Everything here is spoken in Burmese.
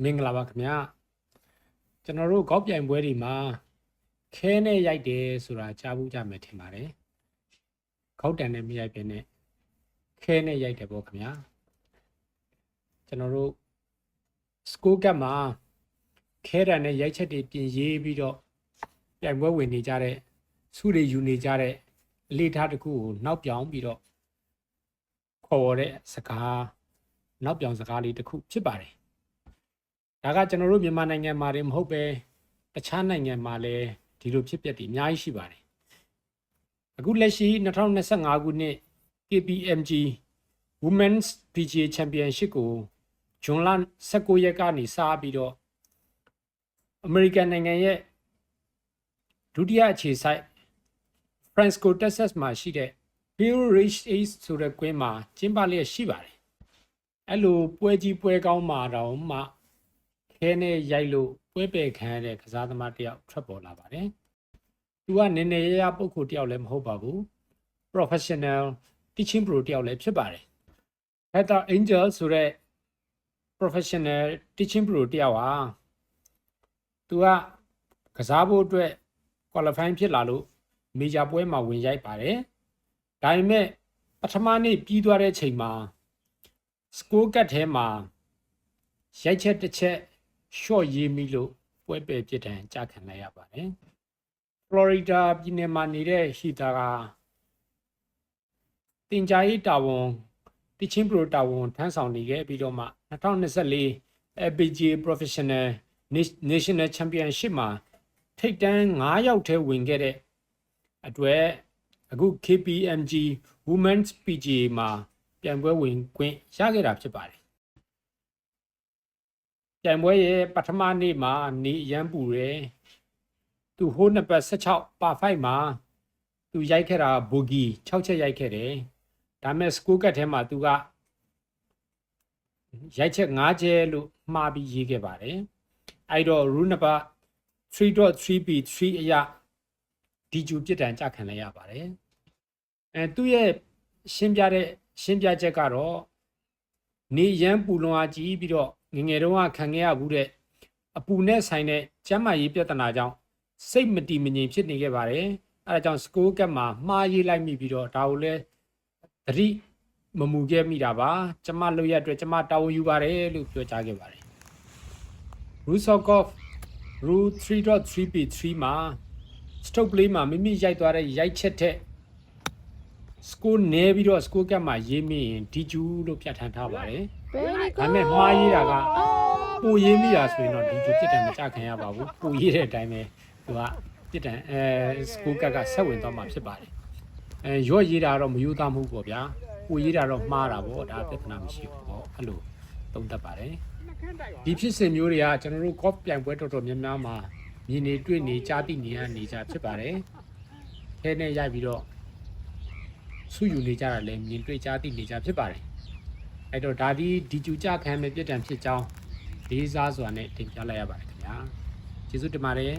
မင်္ဂလာပါခင်ဗျာကျွန်တော်တို့ဂေါက်ပြိုင်ပွဲတွေမှာခဲနဲ့ရိုက်တယ်ဆိုတာကြားဘူးကြမယ်ထင်ပါတယ်ဂေါက်တန်နဲ့မရိုက်ပြနဲ့ခဲနဲ့ရိုက်တယ်ပေါ့ခင်ဗျာကျွန်တော်တို့စကိုကတ်မှာခဲတန်နဲ့ရိုက်ချက်တွေပြင်ရေးပြီးတော့ပြိုင်ပွဲဝင်နေကြတဲ့စုတွေယူနေကြတဲ့အလေးထားတစ်ခုကိုနောက်ပြောင်ပြီးတော့ခေါ်ရတဲ့စကားနောက်ပြောင်စကားလေးတစ်ခုဖြစ်ပါတယ် ဒါကကျွန်တော်တို့မြန်မာနိုင်ငံမှာတည်းမဟုတ်ပဲတခြားနိုင်ငံမှာလည်းဒီလိုဖြစ်ပျက်တွေအများကြီးရှိပါတယ်အခုလက်ရှိ2025ခုနှစ် KPMG Women's PGA Championship ကိုဇွန်လ19ရက်ကနေစပြီးတော့အမေရိကန်နိုင်ငံရဲ့ဒုတိယအခြေစိုက် Fresco Texas မှာရှိတဲ့ Bill Rich Ace ဆိုတဲ့ကွင်းမှာကျင်းပလျက်ရှိပါတယ်အဲ့လိုပွဲကြီးပွဲကောင်းမှာတော့မှ ခဲနဲ့ရိုက်လို့ပွဲပယ်ခံရတဲ့ကစားသမားတစ်ယောက်ထွက်ပေါ်လာပါတယ်။သူကနည်းနည်းရရပုဂ္ဂိုလ်တစ်ယောက်လည်းမဟုတ်ပါဘူး။ professional teaching pro တစ်ယောက်လည်းဖြစ်ပါတယ်။ Heather Angel ဆိုတဲ့ professional teaching pro တစ်ယောက်ဟာသူကကစားဖို့အတွက် qualify ဖြစ်လာလို့ major ပွဲမှာဝင်ရိုက်ပါတယ်။ဒါပေမဲ့ပထမနေ့ပြီးသွားတဲ့ချိန်မှာ score card ထဲမှာရိုက်ချက်တစ်ချက် short ရေးမိလို့ပွဲပယ်ပြစ်ဒဏ်ကြာခံလိုက်ရပါတယ်။ Florida ပြည်နယ်မှာနေတဲ့ Heather ကတင်ကြားရေးတာဝန် teaching pro တာဝန်ထမ်းဆောင်နေခဲ့ပြီးတော့မှ2024 LPGA Professional National Championship မှာထိပ်တန်း9ယောက်ထဲဝင်ခဲ့တဲ့အတွက်အခု KPMG Women's PGA မှာပြိုင်ပွဲဝင်ခွင့်ရခဲ့တာဖြစ်ပါတယ် ပြိုင်ပွဲရဲ့ပထမနေ့မှာနေအရန်ပူတယ်သူဟိုးနှစ်ပတ်16ပါ5မှာသူရိုက်ခဲ့တာဘူဂီ6ချက်ရိုက်ခဲ့တယ်ဒါပေမဲ့စကိုကတ်ထဲမှာသူကရိုက်ချက်5ချက်လို့မှားပြီးရေးခဲ့ပါတယ်အဲ့တော့ rule number 3.3b3 အရာဒီဂျူပြစ်ဒဏ်ကြခံလိုက်ရပါတယ်အဲသူ့ရဲ့ရှင်းပြတဲ့ရှင်းပြချက်ကတော့နေရန်ပူလွန်အားကြီးပြီးတော့ ငယ်ငယ်တုန်းကခံခဲ့ရဘူးတဲ့အပူနဲ့ဆိုင်တဲ့ကျန်းမာရေးပြဿနာကြောင့်စိတ်မတည်မငြိမ်ဖြစ်နေခဲ့ပါတယ်အဲဒါကြောင့်စကိုကတ်မှာမှားရေးလိုက်မိပြီးတော့ဒါကိုလည်းသတိမမူခဲ့မိတာပါကျမလုပ်ရအတွက်ကျမတာဝန်ယူပါတယ်လို့ပြောကြားခဲ့ပါတယ် Rusokov Rule 3.3p3 မှာ stroke play မှာမိမိရိုက်သွားတဲ့ရိုက်ချက် တဲ့ score နဲပြီးတော့ score ကတ်မှာရေးမိရင် DQ လို့ပြဋ္ဌာန်းထားပါတယ် Very ဒါပေမဲ့မှားရေးတာကပူရေးမိတာဆိုရင်တော့ဒီလိုပြစ်ဒဏ်မကြခံရပါဘူးပူရေးတဲ့အတိုင်းပဲသူကပြစ်ဒဏ်အဲစကူကတ်ကဆက်ဝင်သွားမှာဖြစ်ပါတယ်အဲရော့ရေးတာတော့မယူသားမှုပေါ့ဗျာပူရေးတာတော့မှားတာပေါ့ဒါပြဿနာမရှိဘူးပေါ့အဲ့လိုသုံးသပ်ပါတယ်ဒီဖြစ်စဉ်မျိုးတွေကကျွန်တော်တို့ golf ပြိုင်ပွဲတော်တော်များများမှာမြင်နေတွေ့နေကြားသိနေရနေကြဖြစ်ပါတယ်ခဲနဲ့ရိုက်ပြီးတော့ ဆုယူနေကြတာလည်းမြင်တွေ့ကြားသိနေကြဖြစ်ပါတယ်အဲ့တော့ဒါဒီဒီကျူကြခံမဲ့ပြစ်ဒဏ်ဖြစ်ကြောင်းလေးစားစွာနဲ့တင်ပြလိုက်ရပါတယ်ခင်ဗျာကျေးဇူးတင်ပါတယ်